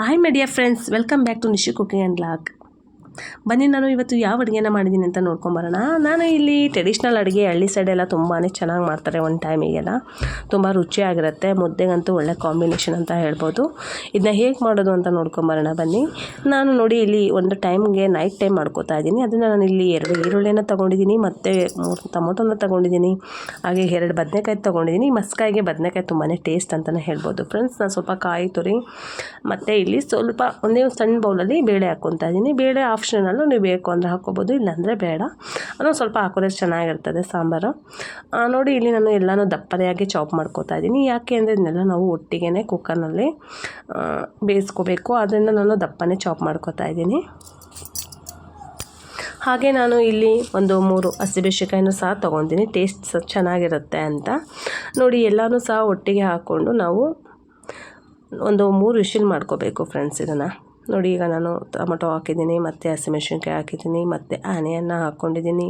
hi my friends welcome back to Nishu cooking and log ಬನ್ನಿ ನಾನು ಇವತ್ತು ಯಾವ ಅಡುಗೆನ ಮಾಡಿದ್ದೀನಿ ಅಂತ ನೋಡ್ಕೊಂಬರೋಣ ನಾನು ಇಲ್ಲಿ ಟ್ರೆಡಿಷ್ನಲ್ ಅಡುಗೆ, ಹಳ್ಳಿ ಸೈಡೆಲ್ಲ ತುಂಬಾ ಚೆನ್ನಾಗಿ ಮಾಡ್ತಾರೆ ಒಂದು ಟೈಮಿಗೆಲ್ಲ ತುಂಬ ರುಚಿಯಾಗಿರುತ್ತೆ, ಮುದ್ದೆಗಂತೂ ಒಳ್ಳೆ ಕಾಂಬಿನೇಷನ್ ಅಂತ ಹೇಳ್ಬೋದು. ಇದನ್ನ ಹೇಗೆ ಮಾಡೋದು ಅಂತ ನೋಡ್ಕೊಂಬರೋಣ ಬನ್ನಿ. ನಾನು ನೋಡಿ ಇಲ್ಲಿ ಒಂದು ಟೈಮ್ಗೆ ನೈಟ್ ಟೈಮ್ ಮಾಡ್ಕೋತಾ ಇದ್ದೀನಿ. ಅದನ್ನು ನಾನು ಇಲ್ಲಿ ಎರಡು ಈರುಳ್ಳಿನ ತೊಗೊಂಡಿದ್ದೀನಿ, ಮತ್ತು ಮೂರು ಟೊಮೊಟೊನ ತೊಗೊಂಡಿದ್ದೀನಿ. ಹಾಗೆ ಎರಡು ಬದನೆಕಾಯಿ ತೊಗೊಂಡಿದ್ದೀನಿ. ಮಸ್ಕಾಯಿಗೆ ಬದನೆಕಾಯಿ ತುಂಬಾ ಟೇಸ್ಟ್ ಅಂತಲೇ ಹೇಳ್ಬೋದು. ಫ್ರೆಂಡ್ಸ್ ನಾನು ಸ್ವಲ್ಪ ಕಾಯಿ ತುರಿ, ಮತ್ತು ಇಲ್ಲಿ ಸ್ವಲ್ಪ ಒಂದೇ ಒಂದು ಸಣ್ಣ ಬೌಲಲ್ಲಿ ಬೇಳೆ ಹಾಕ್ಕೊತಾ ಇದ್ದೀನಿ. ಬೇಳೆ ಆಪ್ಷನಲ್ಲು ನೀವು ಬೇಕು ಅಂದರೆ ಹಾಕ್ಕೋಬೋದು, ಇಲ್ಲಾಂದರೆ ಬೇಡ. ಅದನ್ನು ಸ್ವಲ್ಪ ಹಾಕಿದ್ರೆ ಚೆನ್ನಾಗಿರ್ತದೆ ಸಾಂಬಾರು. ನೋಡಿ, ಇಲ್ಲಿ ನಾನು ಎಲ್ಲನೂ ದಪ್ಪನೆಯಾಗಿ ಚಾಪ್ ಮಾಡ್ಕೋತಾ ಇದ್ದೀನಿ. ಯಾಕೆ ಅಂದರೆ ಇದನ್ನೆಲ್ಲ ನಾವು ಒಟ್ಟಿಗೆ ಕುಕ್ಕರ್ನಲ್ಲಿ ಬೇಯಿಸ್ಕೋಬೇಕು. ಅದರಿಂದ ನಾನು ದಪ್ಪನೇ ಚಾಪ್ ಮಾಡ್ಕೋತಾ ಇದ್ದೀನಿ. ಹಾಗೆ ನಾನು ಇಲ್ಲಿ ಒಂದು ಮೂರು ಹಸಿಮೆಣ್ಸಿಕಾಯಿನೂ ಸಹ ತೊಗೊತೀನಿ ಟೇಸ್ಟ್ ಸಹ ಚೆನ್ನಾಗಿರುತ್ತೆ ಅಂತ. ನೋಡಿ, ಎಲ್ಲನೂ ಸಹ ಒಟ್ಟಿಗೆ ಹಾಕ್ಕೊಂಡು ನಾವು ಒಂದು ಮೂರು ವಿಷಿಲ್ ಮಾಡ್ಕೋಬೇಕು ಫ್ರೆಂಡ್ಸ್ ಇದನ್ನು. ನೋಡಿ ಈಗ ನಾನು ಟೊಮಟೊ ಹಾಕಿದ್ದೀನಿ ಮತ್ತು ಹಸಿಮೆಣ್ಸಿನ್ಕಾಯಿ ಹಾಕಿದ್ದೀನಿ ಮತ್ತು ಆನೆಯನ್ನು ಹಾಕ್ಕೊಂಡಿದ್ದೀನಿ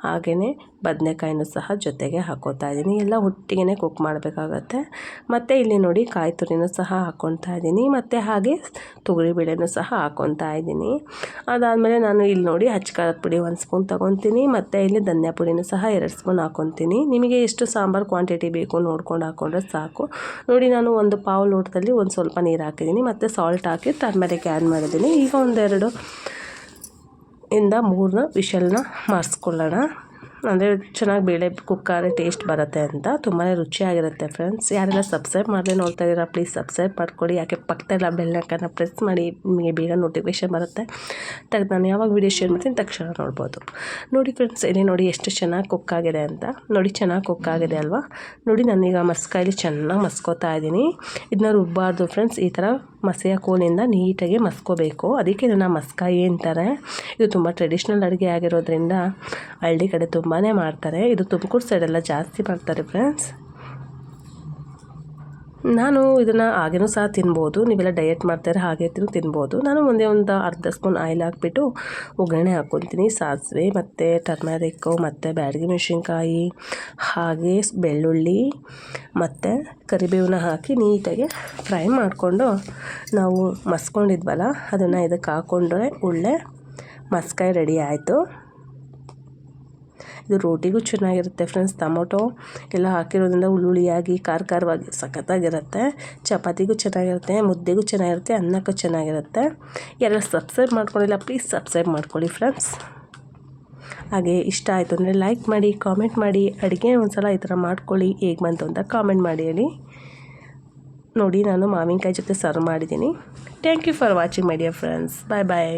ಹಾಗೆಯೇ ಬದನೆಕಾಯಿನೂ ಸಹ ಜೊತೆಗೆ ಹಾಕೋತಾ ಇದ್ದೀನಿ. ಎಲ್ಲ ಒಟ್ಟಿಗೆ ಕುಕ್ ಮಾಡಬೇಕಾಗತ್ತೆ. ಮತ್ತು ಇಲ್ಲಿ ನೋಡಿ ಕಾಯಿ ತುರಿನೂ ಸಹ ಹಾಕ್ಕೊತಾ ಇದ್ದೀನಿ. ಮತ್ತು ಹಾಗೆ ತೊಗರಿಬೇಳೆನೂ ಸಹ ಹಾಕ್ಕೊತಾ ಇದ್ದೀನಿ. ಅದಾದಮೇಲೆ ನಾನು ಇಲ್ಲಿ ನೋಡಿ ಹಚ್ಕಾರದ ಪುಡಿ ಒಂದು ಸ್ಪೂನ್ ತೊಗೊತೀನಿ ಮತ್ತು ಇಲ್ಲಿ ಧನ್ಯಾ ಪುಡಿನೂ ಸಹ ಎರಡು ಸ್ಪೂನ್ ಹಾಕ್ಕೊತೀನಿ ನಿಮಗೆ ಎಷ್ಟು ಸಾಂಬಾರು ಕ್ವಾಂಟಿಟಿ ಬೇಕು ನೋಡ್ಕೊಂಡು ಹಾಕ್ಕೊಂಡ್ರೆ ಸಾಕು. ನೋಡಿ ನಾನು ಒಂದು ಪಾವು ಲೋಟದಲ್ಲಿ ಒಂದು ಸ್ವಲ್ಪ ನೀರು ಹಾಕಿದ್ದೀನಿ. ಮತ್ತು ಸಾಲ್ಟ್ ಹಾಕಿ ಟರ್ಮರಿಕ್ ಆ್ಯಡ್ ಮಾಡಿದ್ದೀನಿ. ಈಗ ಒಂದೆರಡು ಇಂದ ಮೂರನ್ನ ವಿಷಲ್ನ ಮಾಡಿಸ್ಕೊಳ್ಳೋಣ. ಅಂದರೆ ಚೆನ್ನಾಗಿ ಬೇಳೆ ಕುಕ್ಕರೆ ಟೇಸ್ಟ್ ಬರುತ್ತೆ ಅಂತ. ತುಂಬಾ ರುಚಿಯಾಗಿರುತ್ತೆ ಫ್ರೆಂಡ್ಸ್ ಯಾರೆಲ್ಲ ಸಬ್ಸ್ಕ್ರೈಬ್ ಮಾಡದೆ ನೋಡ್ತಾ ಇದ್ದೀರಾ ಪ್ಲೀಸ್ ಸಬ್ಸ್ಕ್ರೈಬ್ ಮಾಡ್ಕೊಳ್ಳಿ ಯಾಕೆ ಪಕ್ಕದಲ್ಲ ಬೆಲ್ಲಕ್ಕನ್ನು ಪ್ರೆಸ್ ಮಾಡಿ, ನಿಮಗೆ ಬೇಗ ನೋಟಿಫಿಕೇಶನ್ ಬರುತ್ತೆ. ತೆಗೆದು ನಾನು ಯಾವಾಗ ವೀಡಿಯೋ ಶೇರ್ ಮಾಡ್ತೀನಿ, ತಕ್ಷಣ ನೋಡ್ಬೋದು. ನೋಡಿ ಫ್ರೆಂಡ್ಸ್ ಇಲ್ಲಿ ನೋಡಿ ಎಷ್ಟು ಚೆನ್ನಾಗಿ ಕುಕ್ ಆಗಿದೆ ಅಂತ. ನೋಡಿ ಚೆನ್ನಾಗಿ ಕುಕ್ ಆಗಿದೆ ಅಲ್ವಾ? ನೋಡಿ ನಾನೀಗ ಮಸ್ಕಾಯಲ್ಲಿ ಚೆನ್ನಾಗಿ ಮಸ್ಕೋತಾ ಇದ್ದೀನಿ. ಇದನ್ನ ರುಬ್ಬಾರ್ದು ಫ್ರೆಂಡ್ಸ್ ಈ ಥರ ಮಸೆಯ ಕೋಲಿಂದ ನೀಟಾಗಿ ಮಸ್ಕೋಬೇಕು. ಅದಕ್ಕೆ ಇದನ್ನು ಮಸ್ಕಾಯಿ ಅಂತಾರೆ ಇದು ತುಂಬ ಟ್ರೆಡಿಷ್ನಲ್ ಅಡುಗೆ ಆಗಿರೋದ್ರಿಂದ ಹಳ್ಳಿ ಕಡೆ ತುಂಬಾ ಮಾಡ್ತಾರೆ. ಇದು ತುಮಕೂರು ಸೈಡೆಲ್ಲ ಜಾಸ್ತಿ ಮಾಡ್ತಾರೆ ಫ್ರೆಂಡ್ಸ್ ನಾನು ಇದನ್ನು ಹಾಗೇನೂ ಸಹ ತಿನ್ಬೋದು. ನೀವೆಲ್ಲ ಡಯಟ್ ಮಾಡ್ತಾರೆ ಹಾಗೆ ತಿನ್ಬೋದು. ನಾನು ಒಂದೇ ಒಂದು ಅರ್ಧ ಸ್ಪೂನ್ ಆಯಿಲ್ ಹಾಕ್ಬಿಟ್ಟು ಒಗ್ಗರಣೆ ಹಾಕ್ಕೊತೀನಿ. ಸಾಸಿವೆ ಮತ್ತು ಟರ್ಮರಿಕ್ಕು ಮತ್ತು ಬ್ಯಾಡಗಿ ಮೆಣಸಿನ್ಕಾಯಿ, ಹಾಗೆ ಬೆಳ್ಳುಳ್ಳಿ ಮತ್ತು ಕರಿಬೇವನ್ನ ಹಾಕಿ ನೀಟಾಗಿ ಫ್ರೈ ಮಾಡಿಕೊಂಡು ನಾವು ಮಸ್ಕೊಂಡಿದ್ವಲ್ಲ, ಅದನ್ನು ಇದಕ್ಕೆ ಹಾಕ್ಕೊಂಡ್ರೆ ಒಳ್ಳೆ ಮಸ್ಕಾಯಿ ರೆಡಿ ಆಯಿತು. ಇದು ರೋಟಿಗೂ ಚೆನ್ನಾಗಿರುತ್ತೆ ಫ್ರೆಂಡ್ಸ್. ಟೊಮೊಟೊ ಎಲ್ಲ ಹಾಕಿರೋದ್ರಿಂದ ಹುಳುಳಿಯಾಗಿ ಖಾರ ಖಾರವಾಗಿ ಸಖತ್ತಾಗಿರುತ್ತೆ. ಚಪಾತಿಗೂ ಚೆನ್ನಾಗಿರುತ್ತೆ, ಮುದ್ದೆಗೂ ಚೆನ್ನಾಗಿರುತ್ತೆ, ಅನ್ನಕ್ಕೂ ಚೆನ್ನಾಗಿರುತ್ತೆ. ಯಾರು ಸಬ್ಸ್ಕ್ರೈಬ್ ಮಾಡ್ಕೊಂಡಿಲ್ಲ ಪ್ಲೀಸ್ ಸಬ್ಸ್ಕ್ರೈಬ್ ಮಾಡ್ಕೊಳ್ಳಿ ಫ್ರೆಂಡ್ಸ್ ಹಾಗೆ ಇಷ್ಟ ಆಯಿತು ಅಂದರೆ ಲೈಕ್ ಮಾಡಿ ಕಾಮೆಂಟ್ ಮಾಡಿ, ಅಡುಗೆ ಒಂದು ಸಲ ಈ ಥರ ಮಾಡ್ಕೊಳ್ಳಿ. ಹೇಗೆ ಬಂತು ಅಂತ ಕಾಮೆಂಟ್ ಮಾಡಿ ಹೇಳಿ. ನೋಡಿ, ನಾನು ಮಾವಿನಕಾಯಿ ಜೊತೆ ಸರ್ವ್ ಮಾಡಿದ್ದೀನಿ. Thank you for watching my dear friends bye bye